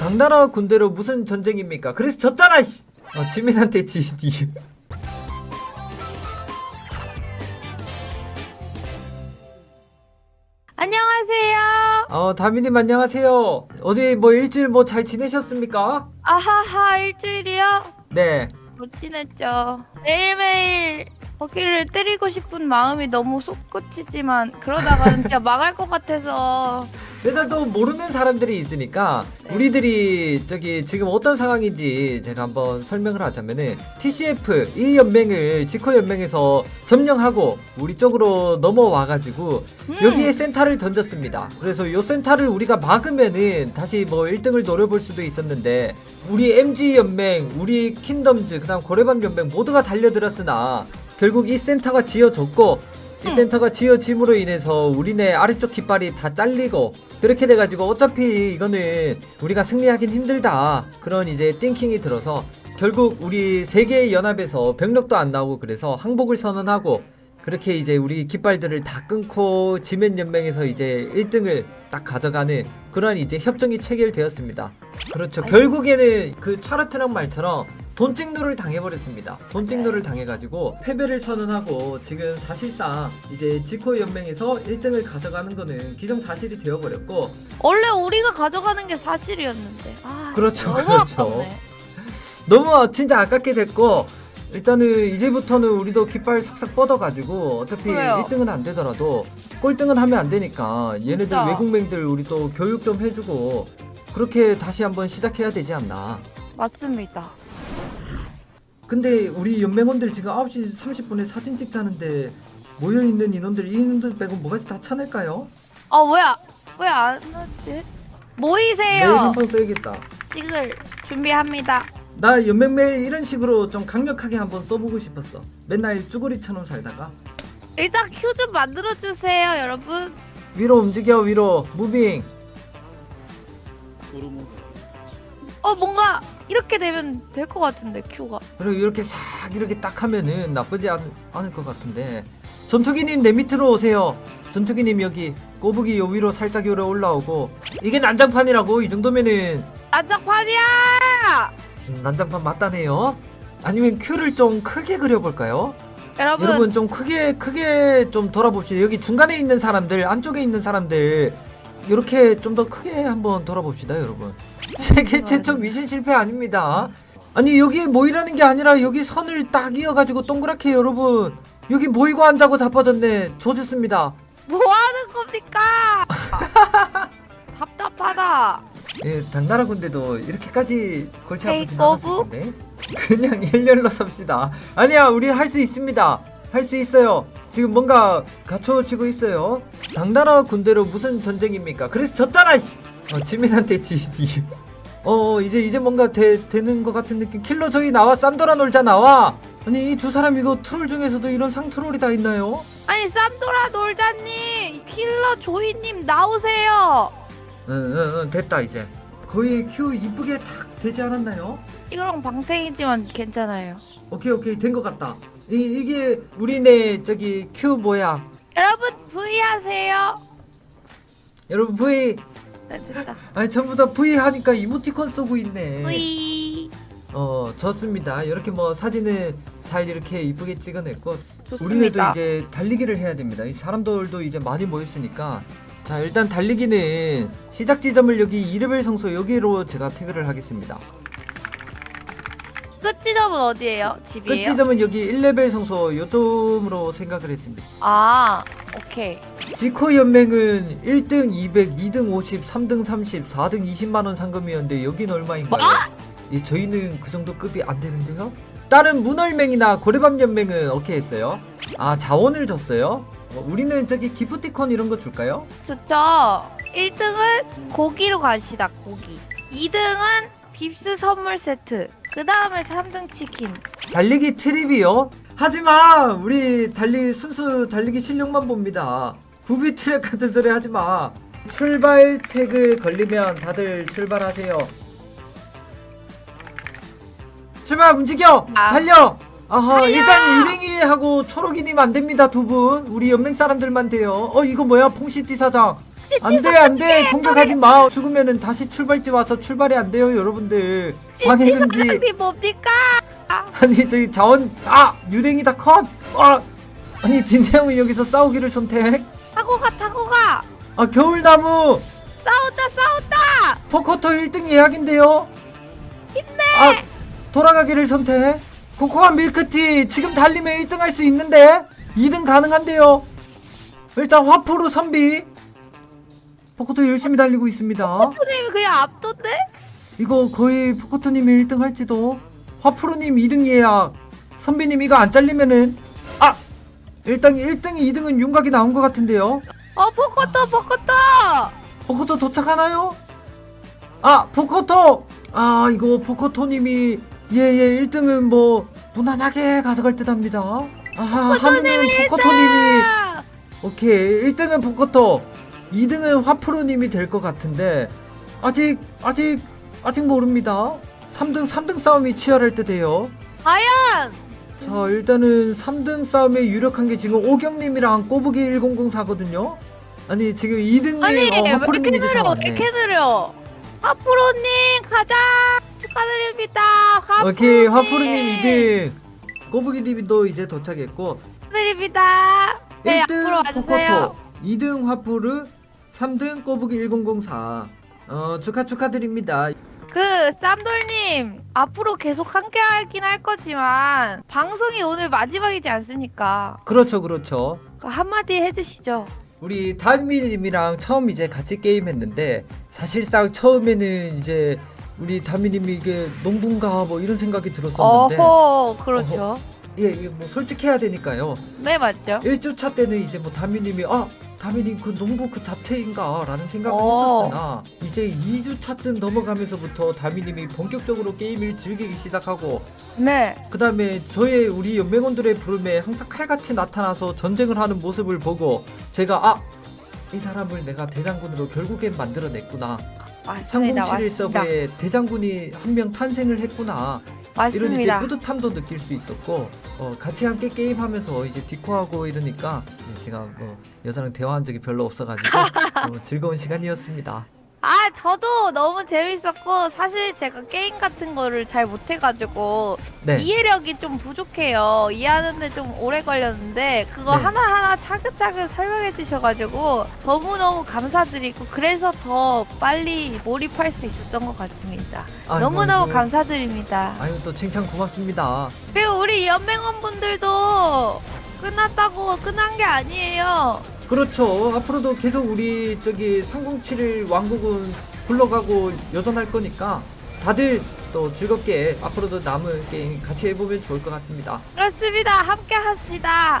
당나라 군대로 무슨 전쟁입니까? 그래서 졌잖아. 씨. 어, 지민한테 지니. 안녕하세요. 어, 다미님 안녕하세요. 어디 뭐 일주일 뭐 잘 지내셨습니까? 아하하 일주일이요? 네. 못 지냈죠. 매일매일 거기를 때리고 싶은 마음이 너무 솟구치지만 그러다가는 진짜 망할 것 같아서 일단 또 모르는 사람들이 있으니까 우리들이 저기 지금 어떤 상황인지 제가 한번 설명을 하자면은 TCF 이 연맹을 지코 연맹에서 점령하고 우리 쪽으로 넘어와 가지고 음, 여기에 센터를 던졌습니다. 그래서 요 센터를 우리가 막으면은 다시 뭐 1등을 노려볼 수도 있었는데 우리 MG 연맹, 우리 킨덤즈, 그다음 고래밤 연맹 모두가 달려들었으나 결국 이 센터가 지어졌고 이 음. 센터가 지어짐으로 인해서 우리네 아래쪽 깃발이 다 잘리고 그렇게 돼가지고 어차피 이거는 우리가 승리하긴 힘들다 그런 이제 띵킹이 들어서 결국 우리 세계 연합에서 병력도 안 나오고 그래서 항복을 선언하고 그렇게 이제 우리 깃발들을 다 끊고 지멘 연맹에서 이제 1등을 딱 가져가는 그런 이제 협정이 체결되었습니다. 그렇죠. 결국에는 그 차르트랑 말처럼 돈찍노를 당해버렸습니다. 돈찍노를 당해가지고 패배를 선언하고 지금 사실상 이제 지코 연맹에서 1등을 가져가는 거는 기정사실이 되어버렸고 원래 우리가 가져가는 게 사실이었는데 아, 그렇죠, 너무 그렇죠. 아깝네. 너무 진짜 아깝게 됐고 일단은 이제부터는 우리도 깃발 싹싹 뻗어가지고 어차피 그래요. 1등은 안 되더라도 꼴등은 하면 안 되니까 얘네들 진짜. 외국맹들 우리 또 교육 좀 해주고 그렇게 다시 한번 시작해야 되지 않나. 맞습니다. 근데 우리 연맹원들 지금 9시 30분에 사진 찍자는데 모여있는 인원들 이 인원들 빼고 뭐가 다 차낼까요? 아 뭐야 왜안 왔지? 내일 모이세요. 한번 써야겠다. 찍을 준비합니다. 나 연맹 메일 이런 식으로 좀 강력하게 한번 써보고 싶었어. 맨날 쭈구리처럼 살다가 일단 큐 좀 만들어 주세요, 여러분. 위로 움직여 위로 무빙. 어 뭔가 이렇게 되면 될 것 같은데 큐가. 그리고 이렇게 싹 이렇게 딱 하면은 나쁘지 않, 않을 것 같은데. 전투기님 내 밑으로 오세요. 전투기님 여기 꼬부기 요 위로 살짝 요래 올라오고. 이게 난장판이라고? 이 정도면은. 안장판이야! 음, 난장판 맞다네요. 아니면 큐를 좀 크게 그려볼까요? 여러분, 여러분 좀 크게 크게 좀 돌아봅시다. 여기 중간에 있는 사람들 안쪽에 있는 사람들 이렇게 좀 더 크게 한번 돌아봅시다 여러분. 세계 최초 미션 실패 아닙니다. 아니 여기에 모이라는 게 아니라 여기 선을 딱 이어가지고 동그랗게 여러분. 여기 모이고 앉자고 자빠졌네. 조졌습니다. 뭐 하는 겁니까? 답답하다. 예 당나라 군대도 이렇게,까지 골치 아프진 않았을? 텐데. 그냥 일렬로 섭시다. 아니야 우리 할 수 있습니다. 할 수 있어요 지금 뭔가 갖춰지고 있어요 당나라 군대로 무슨 전쟁입니까 그래서 졌잖아 씨. 어, 지민한테 지니 어 이제 이제 뭔가 되, 되는 것 같은 느낌 킬러 저기 나와 쌈돌아 놀자 나와 아니 이 두 사람 이거 트롤 중에서도 이런 상트롤이 다 있나요? 아니 쌈돌아 놀자님, 킬러 조이님 나오세요. 응응응 응, 됐다 이제 거의 큐 이쁘게 딱 되지 않았나요? 이거랑 방탱이지만 괜찮아요. 오케이 오케이 된 것 같다 이, 이게 우리네 저기 큐 뭐야 여러분 V 하세요. 여러분 V 네, 됐다. 아니 전부 다 V 하니까 이모티콘 쏘고 있네 V. 어 좋습니다 이렇게 뭐 사진을 잘 이렇게 이쁘게 찍어냈고 좋습니다. 우리네도 이제 달리기를 해야 됩니다 이 사람들도 이제 많이 모였으니까 자 일단 달리기는 시작 지점을 여기 2레벨 성소 여기로 제가 태그를 하겠습니다 끝 지점은 어디예요? 끝 집이에요? 지점은 여기 1레벨 성소 요점으로 생각을 했습니다 아, 오케이. 지코 연맹은 1등 200, 2등 50, 3등 30, 4등 20만 원 상금이었는데 여긴 얼마인가요? 예, 저희는 그 정도 급이 안 되는데요? 다른 문월맹이나 고래밤 연맹은 어떻게 했어요? 아 자원을 줬어요? 어, 우리는 저기 기프티콘 이런 거 줄까요? 좋죠. 1등은 고기로 가시다, 고기. 2등은 빕스 선물 세트. 그 다음에 3등 치킨. 달리기 트립이요? 하지마! 우리 달리 순수 달리기 실력만 봅니다. 부비 트랙 같은 소리 하지 마. 출발 태그 걸리면 다들 출발하세요. 출발 움직여! 아. 달려! 아하 달려! 일단 유랭이 하고 초록이님 안 됩니다 두 분. 우리 연맹 사람들만 돼요. 어 이거 뭐야 퐁시띠 사장. 안 돼 안 돼. 공격하지 마. 죽으면은 다시 출발지 와서 출발이 안 돼요 여러분들. 방해금지. 사장님 뭡니까? 아니 저기 자원 아 유랭이 다 컷. 아, 아니 딘대형은 여기서 싸우기를 선택. 타고 가 타고 가. 아 겨울나무. 싸우자 싸우자. 포커터 1등 예약인데요. 힘내. 아 돌아가기를 선택. 코코아 밀크티 지금 달리면 1등 할 수 있는데? 2등 가능한데요. 일단 화프로 선비 포커터 열심히 달리고 있습니다. 선생님이 그냥 압도인데? 이거 거의 포커터님이 1등 할지도. 화프로님 2등 예약 선비님 이거 안 잘리면은 아! 일단 1등 2등은 윤곽이 나온 것 같은데요. 어 포커터 포커터. 포커터 도착하나요? 아 포커터 아 이거 포커터님이 예예 1등은 뭐 무난하게 가져갈 듯 합니다. 아하 하면은 포커터님이 아, 오케이 1등은 포커터 2등은 화프로님이 될 것 같은데 아직 아직 아직 모릅니다 3등 3등 싸움이 치열할 듯해요 과연 자 일단은 3등 싸움에 유력한 게 지금 오경님이랑 꼬부기 1004거든요 아니 지금 2등님 아니 어, 왜 화프로님 이렇게 이제 다 느려 왜 왔네 이렇게 느려? 화프로님 가자 축하드립니다. 화프로님. 오케이 화프로님 2등 꼬부기님도 이제 도착했고 축하드립니다. 네 앞으로 1등 와주세요. 포커토 2등 화푸르 3등 꼬부기 1004 어, 축하 축하드립니다 그 쌈돌님 앞으로 계속 함께하긴 할 거지만 방송이 오늘 마지막이지 않습니까? 그렇죠 그렇죠 그 한마디 해주시죠. 우리 다미님이랑 처음 이제 같이 게임했는데 사실상 처음에는 이제 우리 다미님이 이게 농부인가 뭐 이런 생각이 들었었는데 어허 그렇죠. 예, 이게 뭐 솔직해야 되니까요 네 맞죠. 1주차 때는 이제 뭐 다미님이 아 다미님 그 농부 그 잡채인가 라는 생각을 어. 했었으나 이제 2주차쯤 넘어가면서부터 다미님이 본격적으로 게임을 즐기기 시작하고 네. 그 다음에 저의 우리 연맹원들의 부름에 항상 칼같이 나타나서 전쟁을 하는 모습을 보고 제가 아 이 사람을 내가 대장군으로 결국엔 만들어냈구나 맞습니다. 3071 맞습니다. 서버에 대장군이 한 명 탄생을 했구나 이런 이제 맞습니다. 뿌듯함도 느낄 수 있었고 어, 같이 함께 게임하면서 이제 디코하고 이러니까 네, 제가 뭐 여자랑 대화한 적이 별로 없어가지고 어, 즐거운 시간이었습니다. 아 저도 너무 재밌었고 사실 제가 게임 같은 거를 잘 못해가지고 네, 이해력이 좀 부족해요. 이해하는데 좀 오래 걸렸는데 그거 네. 하나하나 차근차근 설명해 주셔가지고 너무너무 감사드리고 그래서 더 빨리 몰입할 수 있었던 것 같습니다. 아이고, 너무너무 아이고. 감사드립니다. 아유 또 칭찬 고맙습니다. 그리고 우리 연맹원분들도 끝났다고 끝난 게 아니에요. 그렇죠. 앞으로도 계속 우리 저기 307 왕국은 굴러가고 여전할 거니까 다들 또 즐겁게 앞으로도 남은 게임 같이 해보면 좋을 것 같습니다. 그렇습니다. 함께 합시다.